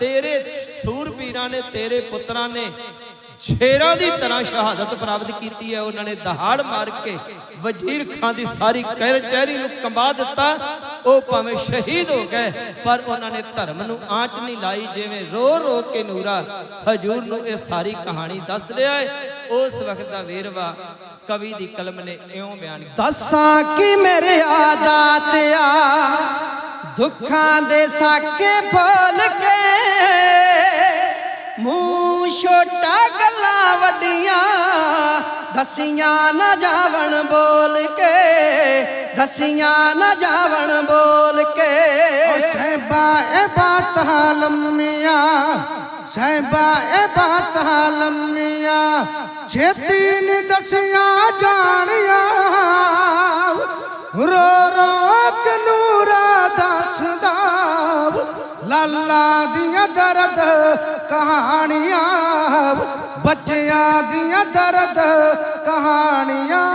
ਤੇਰੇ ਸੂਰਬੀਰਾਂ ਨੇ, ਤੇਰੇ ਪੁੱਤਰਾਂ ਨੇ ਸ਼ੇਰਾਂ ਦੀ ਤਰ੍ਹਾਂ ਸ਼ਹਾਦਤ ਪ੍ਰਾਪਤ ਕੀਤੀ ਹੈ। ਉਹਨਾਂ ਨੇ ਦਹਾੜ ਮਾਰ ਕੇ ਵਜ਼ੀਰ ਖਾਨ ਦੀ ਸਾਰੀ ਕਚਹਿਰੀ ਨੂੰ ਕੰਬਾ ਦਿੱਤਾ। ਉਹ ਭਾਵੇਂ ਸ਼ਹੀਦ ਹੋ ਗਏ, ਪਰ ਉਹਨਾਂ ਨੇ ਧਰਮ ਨੂੰ ਆਂਚ ਨਹੀਂ ਲਾਈ, ਜਿਵੇਂ ਰੋ ਰੋ ਕੇ ਨੂਰਾ ਹਜੂਰ ਨੂੰ ਇਹ ਸਾਰੀ ਕਹਾਣੀ ਦੱਸ ਰਿਹਾ ਹੈ। ਉਸ ਵਕਤ ਦਾ ਵੇਰਵਾ ਕਵੀ ਦੀ ਕਲਮ ਨੇ ਇਉਂ ਬਿਆਨ ਕੀਤਾ। ਦੱਸਾਂ ਕਿ ਮੇਰੇ ਆਦਾਤਿਆ ਦੁੱਖਾਂ ਦੇ ਸਾਕੇ ਫੋਲ ਕੇ ਛੋਟਾ ਗੱਲਾਂ ਵੱਡੀਆਂ, ਦਸੀਆਂ ਨਾ ਜਾਵਣ ਬੋਲ ਕੇ, ਦਸੀਆਂ ਨਾ ਜਾਵਣ ਬੋਲ ਕੇ। ਸਹਿਬਾ, ਇਹ ਬਾਤ ਲੰਮੀਆਂ, ਸਹਿਬਾ, ਇਹ ਬਾਤ ਲੰਮੀਆਂ, ਛੇਤੀ ਨੀ ਦਸਿਆ ਜਾਣੀਆਂ। ਲਾਲਾ ਦੀਆਂ ਦਰਦ ਕਹਾਣੀਆਂ, ਬੱਚਿਆਂ ਦੀਆਂ ਦਰਦ ਕਹਾਣੀਆਂ।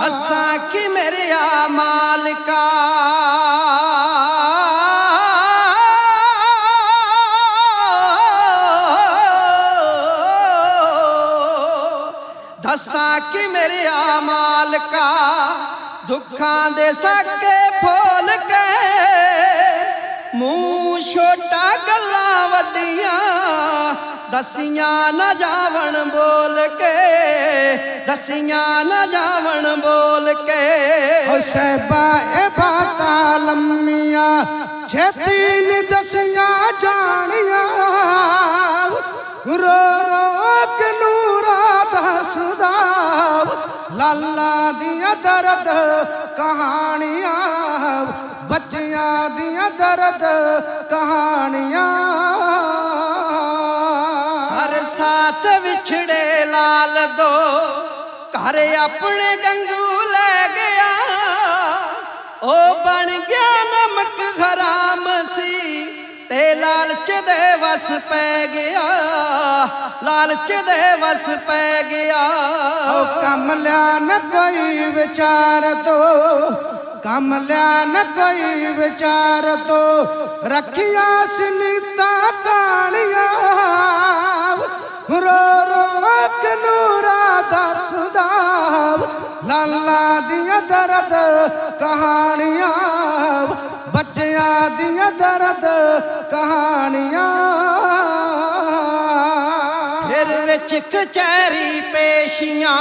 ਦੱਸਾਂ ਕਿ ਮੇਰੇ ਆ ਮਾਲਕਾ। ਦੱਸਾਂ ਕਿ ਮੇਰੇ ਆ ਮਾਲਕਾ, ਦੁੱਖਾਂ ਦੇ ਸਾਕੇ ਫੋਲ ਕੇ ਮੂੰਹ ਛੋਟਾ ਗੱਲਾਂ ਵੱਡੀਆਂ, ਦਸੀਆਂ ਨਾ ਜਾਵਣ ਬੋਲ ਕੇ, ਦਸੀਆਂ ਨਾ ਜਾਵਣ ਬੋਲ ਕੇ। ਓ ਸਹਿਬਾ, ਇਹ ਬਾਤਾਂ ਲੰਮੀਆਂ, ਛੇਤੀ ਨੀ ਦਸੀਆਂ ਜਾਣੀਆਂ। ਰੋ ਰੋ ਕੇ ਨੂਰਾ ਦੱਸਦਾ, ਲਾਲਾ ਦੀਆਂ ਦਰਦ ਕਹਾਣੀਆਂ। ਬੱਚਿਆਂ ਦੀਆਂ ਦਰਦ ਕਹਾਣੀਆਂ। ਸਰ ਸਾਥ ਵਿਛੜੇ ਲਾਲ ਦੋ ਘਰ ਆਪਣੇ ਗੰਗੂ ਲੈ ਗਿਆ। ਉਹ ਬਣ ਗਿਆ ਨਮਕ ਹਰਾਮ ਸੀ ਤੇ ਲਾਲਚ ਦੇ ਵਸ ਪੈ ਗਿਆ। ਲਾਲਚ ਦੇ ਵਸ ਪੈ ਗਿਆ। ਓ ਕਮਲਿਆ ਨ ਕੋਈ ਵਿਚਾਰ ਤੋ ਕਮਲਿਆ ਨ ਕੋਈ ਵਿਚਾਰ ਤੋ। ਰੱਖਿਆ ਸੁਨੀਤਾ ਕਾਣੀਆਂ। ਰੋ ਰੋ ਕੇ ਨੂਰਾ ਦੱਸਦਾ। ਲਾਲਾ ਦੀਆਂ ਦਰਦ ਕਹਾਣੀਆਂ। ਬੱਚਿਆਂ ਦੀਆਂ ਦਰਦ ਕਹਾਣੀਆਂ। ਫਿਰ ਵਿੱਚ ਕਚਹਿਰੀ ਪੇਸ਼ੀਆਂ।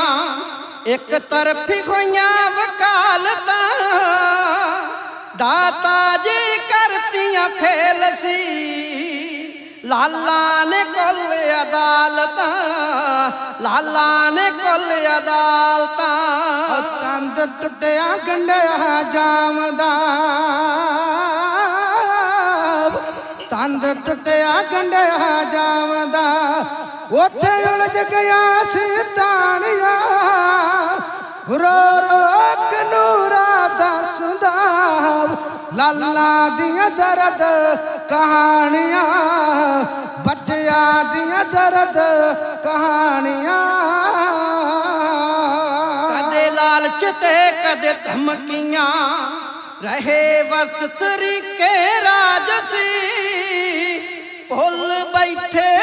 ਇੱਕ ਤਰਫੀ ਹੋਈਆਂ ਵਕਾਲਤਾਂ, ਦਾਤਾ ਜੀ ਕਰਤੀਆਂ ਫੇਲ ਸੀ। ਲਾਲਾ ਨੇ ਕੁੱਲ ਅਦਾਲਤਾਂ, ਲਾਲਾ ਨੇ ਕੁੱਲ ਅਦਾਲਤਾਂ। ਤੰਦ ਟੁੱਟਿਆ ਗੰਡਿਆ ਜਾਮਦਾ। ਤੰਦ ਟੁੱਟਿਆ ਗੰਡਿਆ ਜਾਮਦਾ। ਉੱਥੇ ਉਲਝ ਗਿਆ ਸੀ ਰੋ ਰੋ ਕੇ ਨੂਰਾ ਦੱਸਦਾ, ਲਾਲਾ ਦੀਆਂ ਦਰਦ ਕਹਾਣੀਆਂ, ਬੱਚਿਆਂ ਦੀਆਂ ਦਰਦ ਕਹਾਣੀਆਂ। ਕਦੇ ਲਾਲਚ ਤੇ ਕਦੇ ਧਮਕੀਆਂ, ਰਹੇ ਵਰਤ ਤਰੀਕੇ ਰਾਜਸੀ ਭੁੱਲ ਬੈਠੇ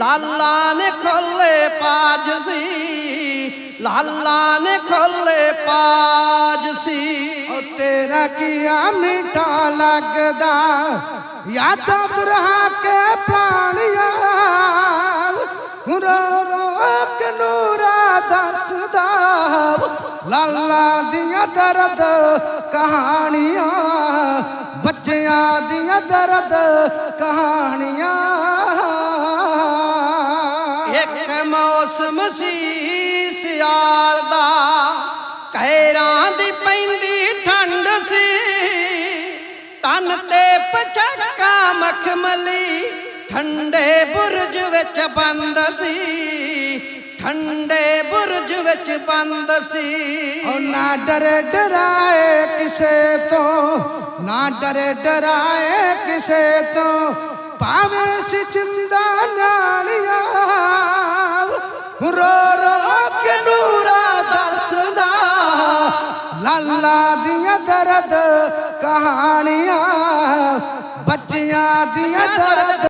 ਲਾਲਾ ਨੇ ਖੋਲੇ ਪਾਜ ਸੀ, ਲਾਲਾ ਨੇ ਖੋਲੇ ਪਾਜ ਸੀ। ਓ ਤੇਰਾ ਕੀਆ ਮਿੱਠਾ ਲੱਗਦਾ, ਯਾਦਾਂ ਤੁਰਹਾ ਕੇ ਪ੍ਰਾਣੀਆਂ। ਰੋ ਰੋ ਕੇ ਨੂਰਾ ਦੱਸਦਾ, ਲਾਲਾ ਦੀਆਂ ਦਰਦ ਕਹਾਣੀਆਂ, ਬੱਚਿਆਂ ਦੀਆਂ ਦਰਦ ਕਹਾਣੀਆਂ। ਤਨ ਤੇ ਪਚਾਕਾ ਮਖਮਲੀ, ਠੰਡੇ ਬੁਰਜ ਵਿੱਚ ਬੰਦ ਸੀ। ਠੰਡੇ ਬੁਰਜ ਵਿੱਚ ਬੰਦ ਸੀ। ਓ ਨਾ ਡਰੇ ਡਰਾਏ ਕਿਸੇ ਤੋਂ, ਨਾ ਡਰੇ ਡਰਾਏ ਕਿਸੇ ਤੋਂ, ਭਾਵੇਂ ਸੀ ਜਿੰਦਾ ਨਾਣੀਆਂ ਰੋ ਰੋ ਕੇ ਨੂਰਾ ਦੱਸਦਾ। ਲਾਲਾ ਦੀਆਂ ਦਰਦ ਕਹਾਣੀਆਂ ਬੱਚਿਆਂ ਦੀਆਂ ਦਰਦ